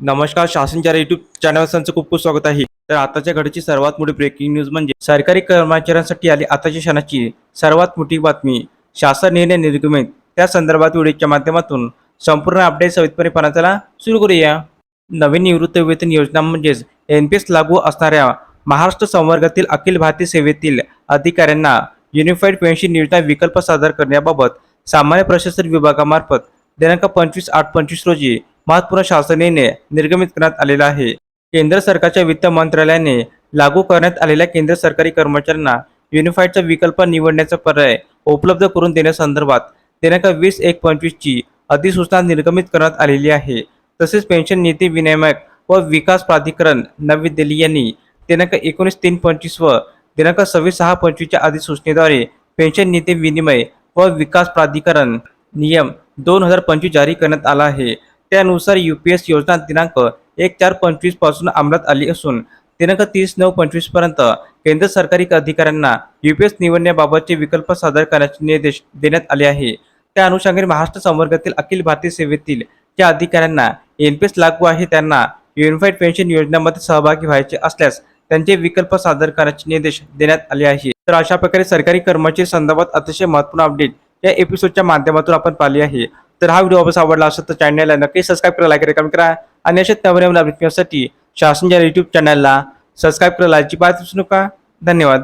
नमस्कार शासनच्या YouTube channel संचं खूप खूप स्वागत आहे. तर आताच्या घडीची सर्वात मोठी ब्रेकिंग न्यूज म्हणजे सरकारी कर्मचाऱ्यांसाठी आली आताच्या क्षणाची सर्वात मोठी बातमी शासन निर्णय निर्गमित त्या संदर्भात व्हिडिओच्या माध्यमातून संपूर्ण अपडेट सवितपणे पाहण्याला सुरू करूया. नवीन निवृत्त वेतन योजना म्हणजेच एन पी एस लागू असणाऱ्या महाराष्ट्र संवर्गातील अखिल भारतीय सेवेतील अधिकाऱ्यांना युनिफाईड पेन्शन योजना विकल्प सादर करण्याबाबत सामान्य प्रशासन विभागामार्फत दिनांक पंचवीस आठ पंचवीस रोजी महात्पुरा शासनेने निर्गमित करण्यात आलेला आहे. केंद्र सरकारच्या वित्त मंत्रालयाने लागू करण्यात आलेल्या केंद्र सरकारी कर्मचाऱ्यांना युनिफाईडचा विकल्प निवडण्याचा पर्याय उपलब्ध करून देण्यासंदर्भात दिनांक वीस एक पंचवीसची अधिसूचना निर्गमित करण्यात आलेली आहे. तसेच पेन्शन नीती विनियामक व विकास प्राधिकरण नवी दिल्ली यांनी दिनांक एकोणीस तीन पंचवीस व दिनांक सव्वीस सहा पंचवीसच्या अधिसूचनेद्वारे पेन्शन नीती विनिमय व विकास प्राधिकरण नियम दोन हजार पंचवीस जारी करण्यात आला आहे. त्यानुसार यू पी एस योजना दिनांक एक चार पंचवीसपासून अंमलात आली असून दिनांक तीस नऊ पंचवीसपर्यंत केंद्र सरकारी अधिकाऱ्यांना यू पी एस निवडण्याबाबतचे विकल्प सादर करण्याचे निर्देश देण्यात आले आहे. त्या अनुषंगाने महाराष्ट्र संवर्गातील अखिल भारतीय सेवेतील ज्या अधिकाऱ्यांना एन पी एस लागू आहे त्यांना युनिफाईड पेन्शन योजनेमध्ये सहभागी व्हायचे असल्यास त्यांचे विकल्प सादर करण्याचे निर्देश देण्यात आले आहे. तर अशा प्रकारे सरकारी कर्मचारी संदर्भात अतिशय महत्त्वपूर्ण अपडेट या एपिसोडच्या माध्यमातून आपण पाहिली आहे. तर हा व्हिडिओ वापस आवडला असेल तर चॅनलला नक्की सबस्क्राईब करा लाईक करा कमेंट करा. आणि अशा नवीन अपडेट शासनच्या युट्यूब चॅनलला सबस्क्राईब करायला अजिबात विसरू नका. धन्यवाद.